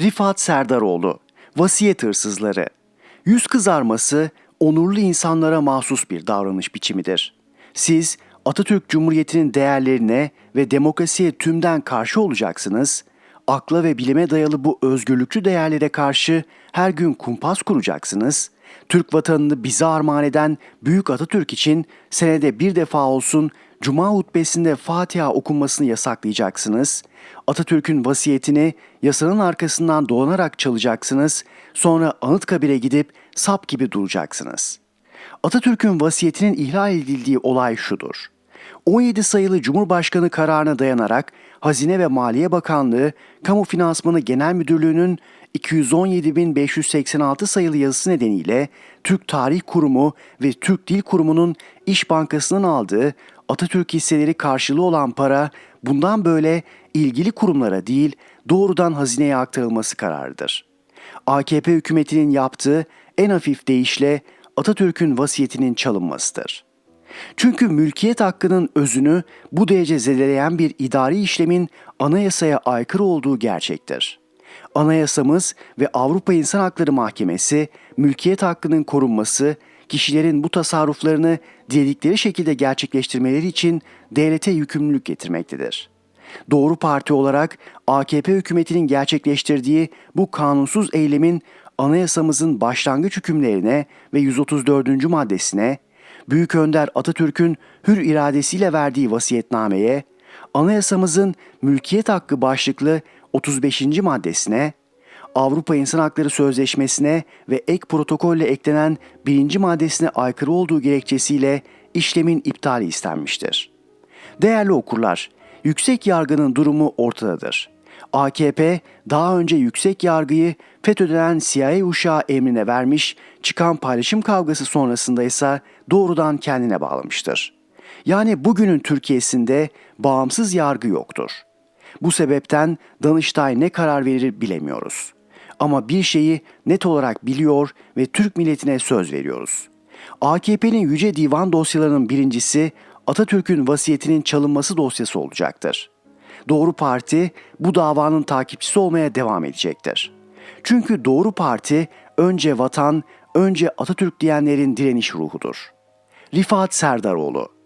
Rifat Serdaroğlu, Vasiyet Hırsızları Yüz kızarması onurlu insanlara mahsus bir davranış biçimidir. Siz Atatürk Cumhuriyeti'nin değerlerine ve demokrasiye tümden karşı olacaksınız, akla ve bilime dayalı bu özgürlükçü değerlere karşı her gün kumpas kuracaksınız, Türk vatanını bize armağan eden Büyük Atatürk için senede bir defa olsun Cuma hutbesinde Fatiha okunmasını yasaklayacaksınız. Atatürk'ün vasiyetini yasanın arkasından dolanarak çalacaksınız. Sonra Anıtkabir'e gidip sap gibi duracaksınız. Atatürk'ün vasiyetinin ihlal edildiği olay şudur. 17 sayılı Cumhurbaşkanı kararına dayanarak Hazine ve Maliye Bakanlığı Kamu Finansmanı Genel Müdürlüğü'nün 217.586 sayılı yazısı nedeniyle Türk Tarih Kurumu ve Türk Dil Kurumu'nun İş Bankası'ndan aldığı Atatürk hisseleri karşılığı olan para bundan böyle ilgili kurumlara değil doğrudan hazineye aktarılması kararıdır. AKP hükümetinin yaptığı en hafif deyişle Atatürk'ün vasiyetinin çalınmasıdır. Çünkü mülkiyet hakkının özünü bu derece zedeleyen bir idari işlemin anayasaya aykırı olduğu gerçektir. Anayasamız ve Avrupa İnsan Hakları Mahkemesi mülkiyet hakkının korunması, kişilerin bu tasarruflarını diledikleri şekilde gerçekleştirmeleri için devlete yükümlülük getirmektedir. Doğru Parti olarak AKP hükümetinin gerçekleştirdiği bu kanunsuz eylemin anayasamızın başlangıç hükümlerine ve 134. maddesine, Büyük Önder Atatürk'ün hür iradesiyle verdiği vasiyetnameye, anayasamızın mülkiyet hakkı başlıklı 35. maddesine, Avrupa İnsan Hakları Sözleşmesi'ne ve ek protokolle eklenen birinci maddesine aykırı olduğu gerekçesiyle işlemin iptali istenmiştir. Değerli okurlar, yüksek yargının durumu ortadadır. AKP daha önce yüksek yargıyı FETÖ'den CIA uşağı emrine vermiş, çıkan paylaşım kavgası sonrasında ise doğrudan kendine bağlamıştır. Yani bugünün Türkiye'sinde bağımsız yargı yoktur. Bu sebepten Danıştay ne karar verir bilemiyoruz. Ama bir şeyi net olarak biliyor ve Türk milletine söz veriyoruz. AKP'nin Yüce Divan dosyalarının birincisi Atatürk'ün vasiyetinin çalınması dosyası olacaktır. Doğru Parti bu davanın takipçisi olmaya devam edecektir. Çünkü Doğru Parti önce vatan, önce Atatürk diyenlerin direniş ruhudur. Rifat Serdaroğlu